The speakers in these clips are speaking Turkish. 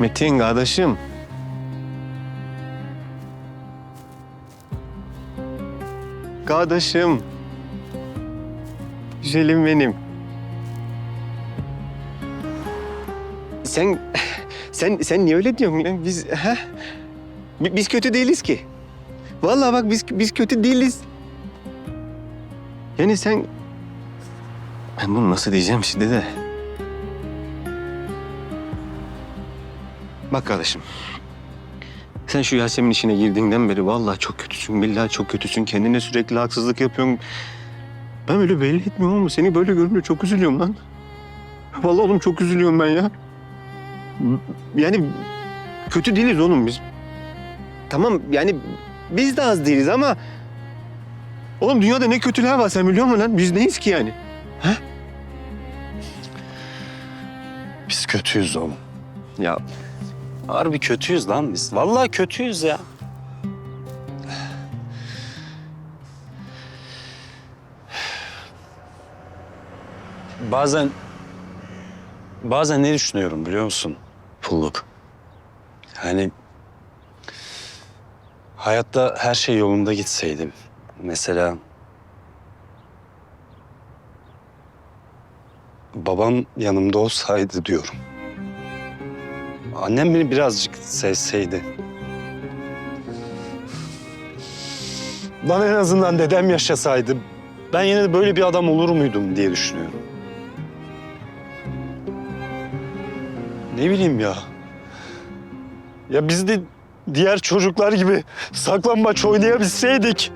Metin kardeşim. Kardeşim. Güzelim benim. Sen sen sen niye öyle diyorsun lan? Biz ha? Bi- Biz kötü değiliz ki. Vallahi bak biz biz kötü değiliz. Yani sen ben bunu nasıl diyeceğim şimdi de. Bak kardeşim. Sen şu Yasemin işine girdiğinden beri vallahi çok kötüsün. Billahi çok kötüsün. Kendine sürekli haksızlık yapıyorsun. Ben öyle belli etmiyorum ama seni böyle görünce çok üzülüyorum lan. Vallahi oğlum çok üzülüyorum ben ya. Yani kötü değiliz oğlum biz. Tamam yani biz de az değiliz ama... Oğlum dünyada ne kötüler var sen biliyor musun lan? Biz neyiz ki yani? Biz kötüyüz oğlum. Ya Harbi kötüyüz lan biz. Vallahi kötüyüz ya. Bazen... Bazen ne düşünüyorum biliyor musun? Pulluk. Yani... Hayatta her şey yolunda gitseydim. Mesela... Babam yanımda olsaydı diyorum. Annem beni birazcık sevseydi. Lan en azından dedem yaşasaydı ben yine de böyle bir adam olur muydum diye düşünüyorum. Ne bileyim ya. Ya biz de diğer çocuklar gibi saklambaç oynayabilseydik.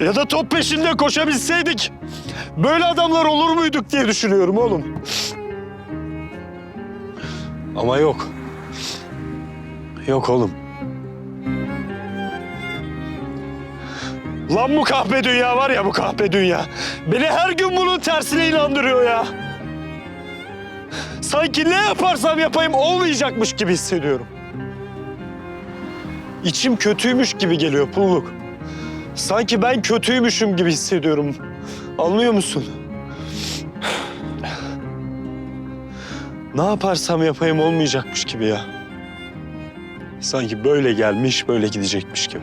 Ya da top peşinde koşabilseydik. Böyle adamlar olur muyduk diye düşünüyorum oğlum. Ama yok. Yok oğlum. Lan bu kahpe dünya var ya bu kahpe dünya. Beni her gün bunun tersine inandırıyor ya. Sanki ne yaparsam yapayım olmayacakmış gibi hissediyorum. İçim kötüymüş gibi geliyor pulluk. Sanki ben kötüymüşüm gibi hissediyorum. Anlıyor musun? Ne yaparsam yapayım olmayacakmış gibi ya. Sanki böyle gelmiş, böyle gidecekmiş gibi.